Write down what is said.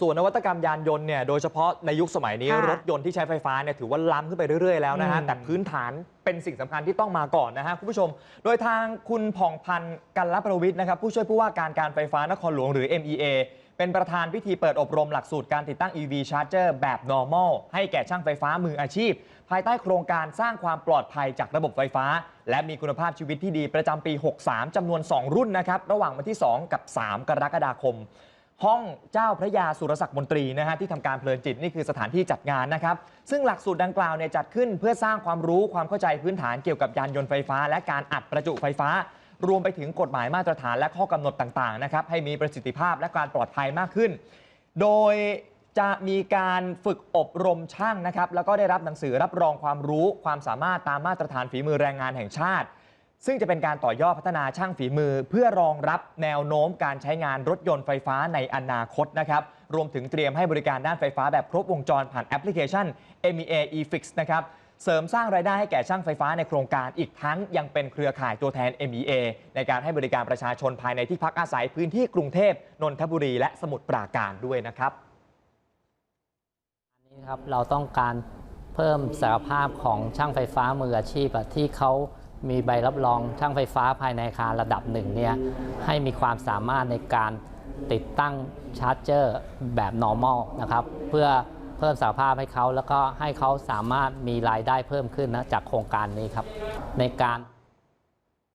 ส่วนนวัตกรรมยานยนต์เนี่ยโดยเฉพาะในยุคสมัยนี้ค่ะรถยนต์ที่ใช้ไฟฟ้าเนี่ยถือว่าล้ำขึ้นไปเรื่อย ๆ แล้วนะฮะ อืม แต่พื้นฐานเป็นสิ่งสำคัญที่ต้องมาก่อนนะฮะ คุณผู้ชม โดยทางคุณผ่องพันธ์กันลประวิทย์นะครับ ผู้ช่วยผู้ว่าการการไฟฟ้านครหลวงหรือ MEA เป็นประธานพิธีเปิดอบรมหลักสูตรการติดตั้ง EV Charger แบบ normal ให้แก่ช่างไฟฟ้ามืออาชีพ ภายใต้โครงการสร้างความปลอดภัยจากระบบไฟฟ้า และมีคุณภาพชีวิตที่ดีประจำปี 63จำนวน 2 รุ่นนะครับระหว่างวันที่ 2 กับ 3 กรกฎาคม ห้องเจ้าพระยาสุรศักดิ์มนตรีนะฮะที่ทำการเพลินจิตนี่คือสถานที่จัดงานนะครับ ซึ่งหลักสูตรดังกล่าวเนี่ยจัดขึ้นเพื่อสร้างความรู้ความเข้าใจพื้นฐานเกี่ยวกับยานยนต์ไฟฟ้า และการอัดประจุไฟฟ้า รวมไปถึงกฎหมายมาตรฐานและข้อกำหนดต่างๆนะครับให้มีประสิทธิภาพและการปลอดภัยมากขึ้น โดยจะมีการฝึกอบรมช่างนะครับ แล้วก็ได้รับหนังสือรับรองความรู้ความสามารถตามมาตรฐานฝีมือแรงงานแห่งชาติ ซึ่งจะเป็นการต่อยอดพัฒนาช่างฝีมือ เพื่อรองรับแนวโน้มการใช้งานรถยนต์ไฟฟ้าในอนาคตนะครับรวมถึงเตรียมให้บริการด้านไฟฟ้าแบบครบวงจรผ่านแอปพลิเคชัน MEA eFix นะครับเสริมสร้างรายได้ให้แก่ช่างไฟฟ้าในโครงการอีกทั้งยังเป็นเครือข่ายตัวแทน MEA ในการให้บริการประชาชนภายในที่พักอาศัยพื้นที่กรุงเทพนนทบุรีและสมุทรปราการด้วยนะครับนี้ครับเราต้องการเพิ่มศักยภาพของช่างไฟฟ้ามืออาชีพที่เขา มีใบรับรองช่างไฟฟ้าภายในอาคารระดับหนึ่งเนี่ยให้มีความสามารถในการติดตั้งชาร์จเจอร์แบบ normal นะครับเพื่อเพิ่มสาภาพให้เขา แล้วก็ให้เขาสามารถมีรายได้เพิ่มขึ้นนะจากโครงการนี้ครับในการ